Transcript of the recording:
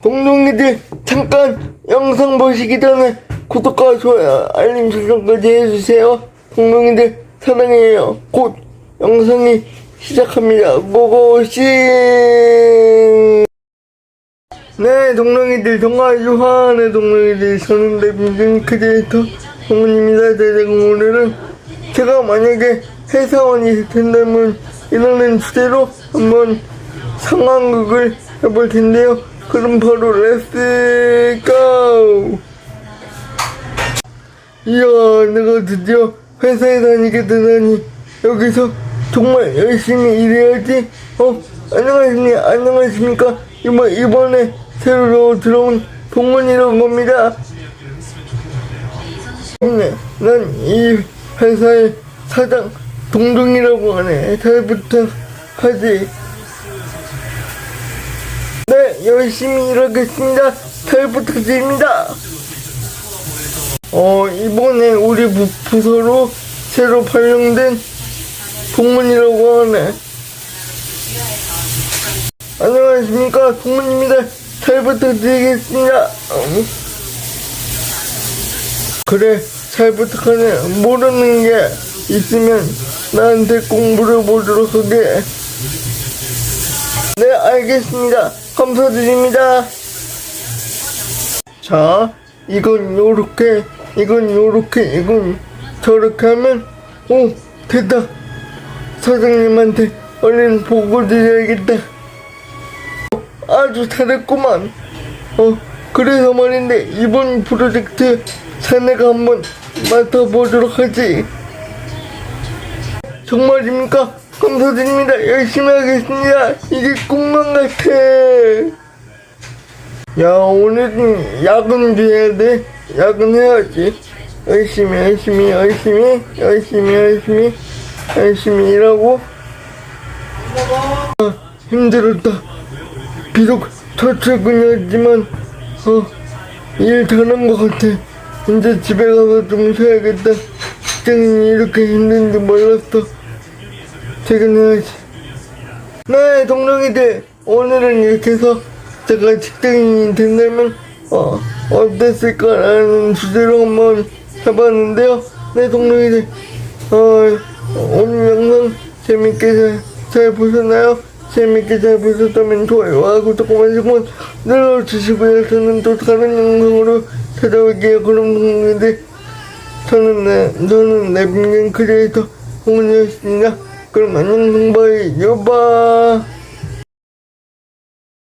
동동이들 잠깐 영상 보시기 전에 구독과 좋아요 알림 설정까지 해주세요. 동동이들 사랑해요. 곧 영상이 시작합니다. 고고싱! 네 동동이들 정말 좋아하는 동동이들 저는 레빈 크리에이터 동훈입니다. 제가 오늘은 제가 만약에 회사원이 된다면 이라는 주제로 한번 상황극을 해볼 텐데요. 그럼 바로 렛츠 고! 이야, 내가 드디어 회사에 다니게 되다니 여기서 정말 열심히 일해야지. 어, 안녕하십니까, 안녕하십니까. 이번, 이번에 새로 들어온 동문이라고 합니다. 네, 난이 회사의 사장 동동이라고 하네. 잘 부탁하지. 네, 열심히 일하겠습니다. 잘 부탁드립니다. 어, 이번에 우리 부, 부서로 새로 발령된 동문이라고 하네. 안녕하십니까. 동문입니다. 잘 부탁드리겠습니다. 어. 그래, 잘 부탁하네. 모르는 게 있으면 나한테 꼭 물어보도록 하게. 네, 알겠습니다. 감사 드립니다. 자, 이건 요렇게, 이건 요렇게, 이건 저렇게 하면, 오, 됐다. 사장님한테 얼른 보고 드려야겠다. 아주 잘했구만. 어, 그래서 말인데, 이번 프로젝트 자네가 한번 맡아보도록 하지. 정말입니까? 감사드립니다. 열심히 하겠습니다. 이게 꿈만 같아. 야, 오늘은 야근해야 돼. 야근해야지. 열심히, 열심히, 열심히, 열심히, 열심히, 열심히 일하고. 아, 힘들었다. 비록 저출근이었지만, 어, 일 잘한 것 같아. 이제 집에 가서 좀 쉬어야겠다. 직장인이 이렇게 힘든지 몰랐어. 퇴근해야지. 네, 동료이들. 오늘은 이렇게 해서 제가 직장인이 된다면, 어, 어땠을까라는 주제로 한번 해봤는데요. 네, 동료이들. 어, 오늘 영상 재밌게 잘, 잘 보셨나요? 재밌게 잘 보셨다면 좋아요와 구독 말씀은 눌러주시고요. 저는 또 다른 영상으로 찾아올게요. 그럼 동료이들. 저는 네, 저는 내빈경 크리에이터 홍은이었습니다. 그럼 안녕 동바이. 여바